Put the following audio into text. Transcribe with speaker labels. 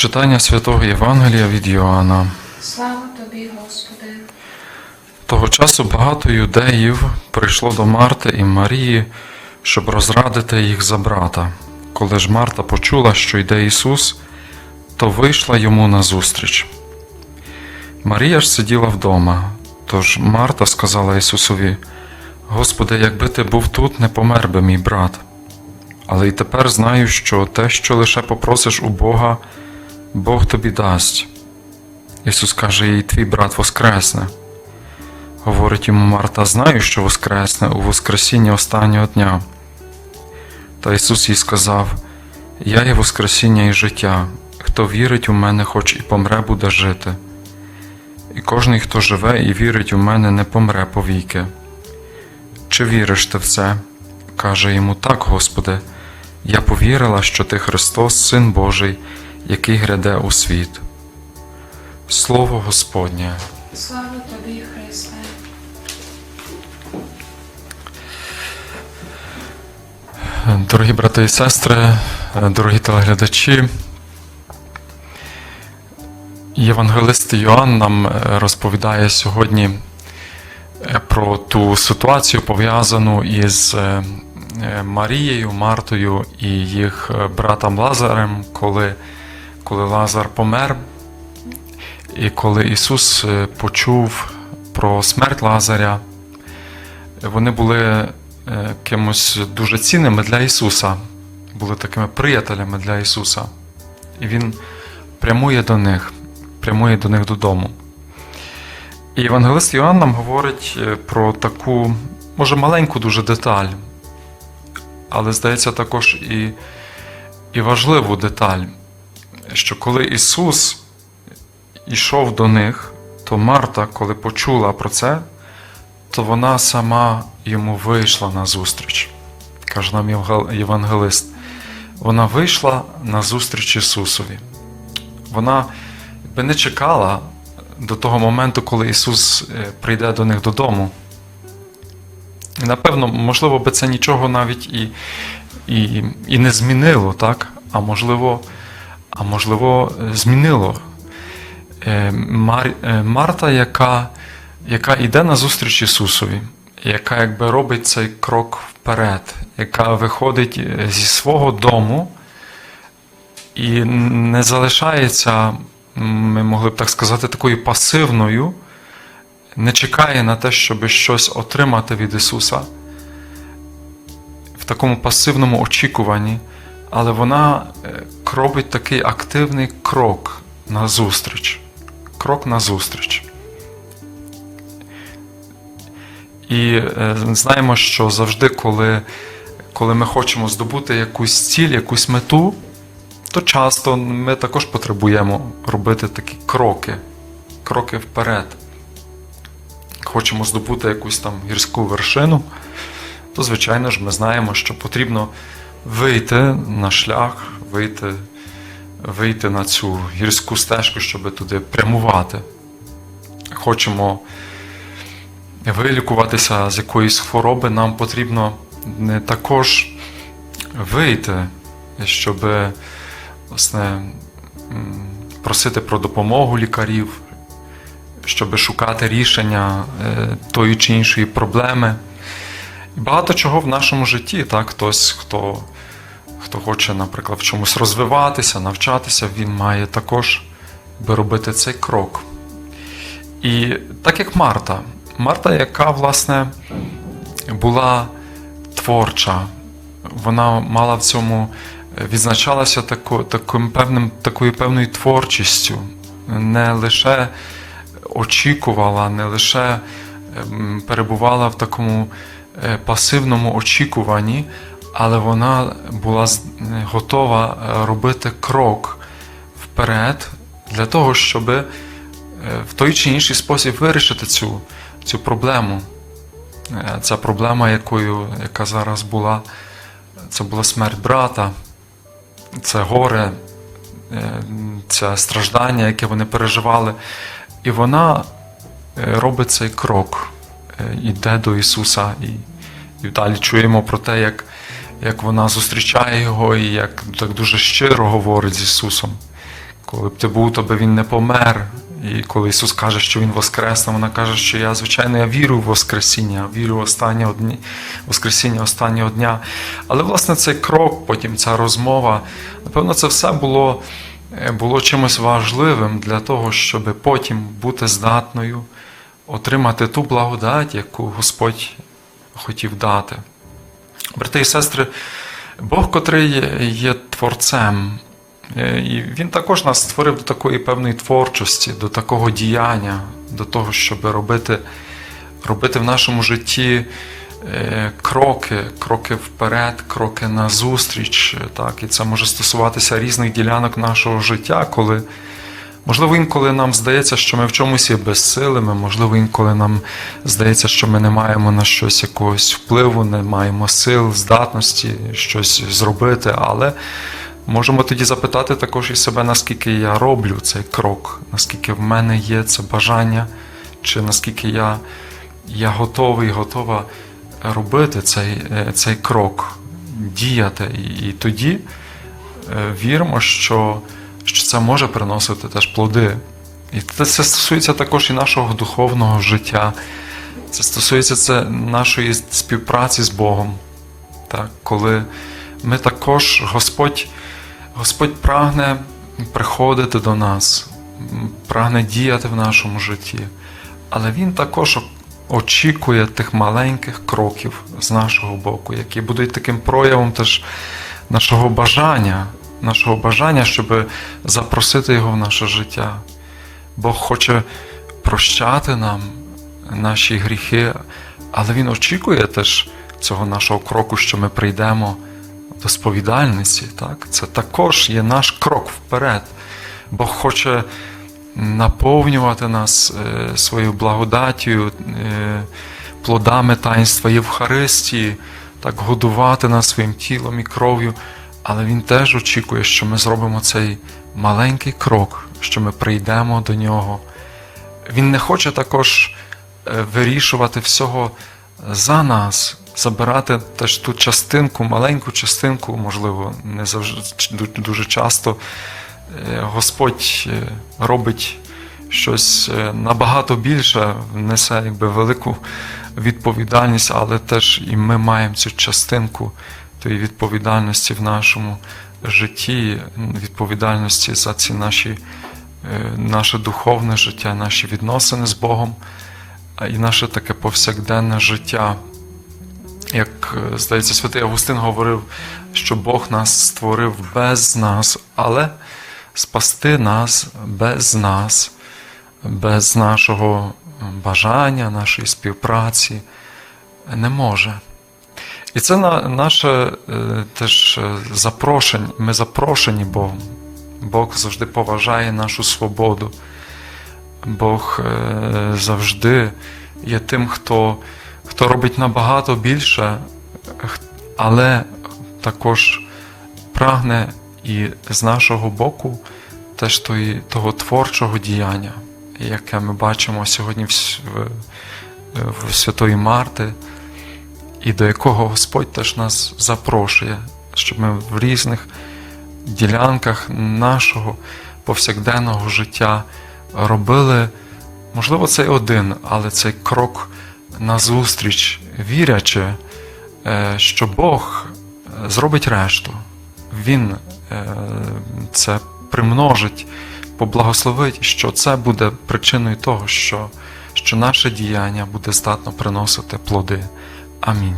Speaker 1: Читання святого Євангелія від Йоанна.
Speaker 2: Слава тобі, Господи.
Speaker 1: Того часу багато юдеїв прийшло до Марти і Марії, щоб розрадити їх за брата. Коли ж Марта почула, що йде Ісус, то вийшла йому назустріч. Марія ж сиділа вдома, тож Марта сказала Ісусові: Господи, якби ти був тут, не помер би мій брат. Але й тепер знаю, що те, що лише попросиш у Бога, Бог тобі дасть. Ісус каже їй, твій брат воскресне. Говорить йому Марта, знаю, що воскресне у Воскресіння останнього дня. Та Ісус їй сказав: Я є Воскресіння і життя. Хто вірить у мене, хоч і помре, буде жити. І кожний, хто живе і вірить у мене, не помре повіки. Чи віриш ти в це? каже йому так, Господи, я повірила, що ти Христос, Син Божий, який гряде у світ. Слово Господнє.
Speaker 2: Слава тобі, Христе.
Speaker 1: Дорогі брати і сестри, дорогі телеглядачі, євангелист Йоанн нам е, розповідає сьогодні е, про ту ситуацію, пов'язану із е, Марією, Мартою і їх братом Лазарем, коли, коли Лазар помер, і коли Ісус е, почув про смерть Лазаря, вони були е, кимось дуже цінними для Ісуса, були такими приятелями для Ісуса. І Він прямує до них, прямує до них додому. І Євангелист Йоанн нам говорить е, про таку, може, маленьку дуже деталь, але здається також і, і важливу деталь, що коли Ісус йшов до них, то Марта, коли почула про це, то вона сама йому вийшла на зустріч. Каже нам євангелист. Вона вийшла на зустріч Ісусові. Вона би не чекала до того моменту, коли Ісус е, прийде до них додому. І, напевно, можливо, би це нічого навіть і, і, і не змінило, так? А можливо, а можливо, е, змінило. Е, Мар, е, Марта, яка яка йде на зустріч Ісусові, яка якби робить цей крок вперед, яка виходить зі свого дому і не залишається, ми могли б так сказати, такою пасивною, не чекає на те, щоб щось отримати від Ісуса в такому пасивному очікуванні, але вона е, робить такий активний крок на зустріч. Крок на зустріч. І е, знаємо, що завжди, коли, коли ми хочемо здобути якусь ціль, якусь мету, то часто ми також потребуємо робити такі кроки, кроки вперед. Хочемо здобути якусь там гірську вершину, то, звичайно ж, ми знаємо, що потрібно вийти на шлях, вийти, вийти на цю гірську стежку, щоб туди прямувати. Хочемо вилікуватися з якоїсь хвороби, нам потрібно не також вийти, щоб власне, просити про допомогу лікарів, щоб шукати рішення е, тої чи іншої проблеми. І багато чого в нашому житті, так, хтось, хто, хто хоче, наприклад, в чомусь розвиватися, навчатися, він має також би робити цей крок. І так як Марта, Марта, яка, власне, була творча, вона мала в цьому, е, відзначалася тако, таким певним, такою певною творчістю, не лише очікувала, не лише ем, перебувала в такому пасивному очікуванні, але вона була е, готова е, робити крок вперед для того, щоб е, в той чи інший спосіб вирішити цю, цю проблему. Е, Ця проблема, якою, яка зараз була, це була смерть брата, це горе, е, це страждання, яке вони переживали. І вона е, робить цей крок, е, йде до Ісуса. І, і далі чуємо про те, як, як вона зустрічає його і як так дуже щиро говорить з Ісусом. коли б ти був, то би він не помер. І коли Ісус каже, що Він воскресне, вона каже, що я, звичайно, я вірю в Воскресіння, вірю в останнього дні, Воскресіння останнього дня. Але, власне, цей крок, потім ця розмова, напевно, це все було, е, було чимось важливим для того, щоб потім бути здатною отримати ту благодать, яку Господь хотів дати. Брати і сестри, Бог, котрий є творцем, е, і Він також нас створив до такої певної творчості, до такого діяння, до того, щоб робити, робити в нашому житті е, кроки, кроки вперед, кроки назустріч. Так? І це може стосуватися різних ділянок нашого життя, коли Можливо, інколи нам здається, що ми в чомусь є безсилими, можливо, інколи нам здається, що ми не маємо на щось якогось впливу, не маємо сил, здатності щось зробити, але можемо тоді запитати також і себе, наскільки я роблю цей крок, наскільки в мене є це бажання, чи наскільки я, я готовий, готова робити цей, е, цей крок, діяти. І, і тоді е, віримо, що що це може приносити теж плоди. І це стосується також і нашого духовного життя. Це стосується це нашої співпраці з Богом. Так, коли ми також, Господь, Господь прагне приходити до нас, прагне діяти в нашому житті, але Він також очікує тих маленьких кроків з нашого боку, які будуть таким проявом теж нашого бажання, нашого бажання, щоб запросити його в наше життя. Бог хоче прощати нам наші гріхи, але Він очікує теж цього нашого кроку, що ми прийдемо до сповідальниці. Так? Це також є наш крок вперед. Бог хоче наповнювати нас е, своєю благодаттю, е, плодами таїнства Євхаристії, так годувати нас своїм тілом і кров'ю. Але Він теж очікує, що ми зробимо цей маленький крок, що ми прийдемо до нього. Він не хоче також е, вирішувати всього за нас, забирати теж ту частинку, маленьку частинку, можливо, не завжди дуже часто. Е, Господь е, робить щось набагато більше, несе якби велику відповідальність, але теж і ми маємо цю частинку тої відповідальності в нашому житті, відповідальності за ці наші, е, наше духовне життя, наші відносини з Богом і наше таке повсякденне життя. Як е, здається, святий Августин говорив, що Бог нас створив без нас, але спасти нас без нас, без нашого бажання, нашої співпраці не може. І це на, наше е, теж е, запрошення. Ми запрошені Богом. Бог завжди поважає нашу свободу. Бог е, завжди є тим, хто, хто робить набагато більше, але також прагне і з нашого боку теж тої, того творчого діяння, яке ми бачимо сьогодні в, в, в Святої Марти і до якого Господь теж нас запрошує, щоб ми в різних ділянках нашого повсякденного життя робили, можливо, цей один, але цей крок назустріч, вірячи, е, що Бог е, зробить решту. Він е, це примножить, поблагословить, що це буде причиною того, що, що наше діяння буде здатно приносити плоди. Amém.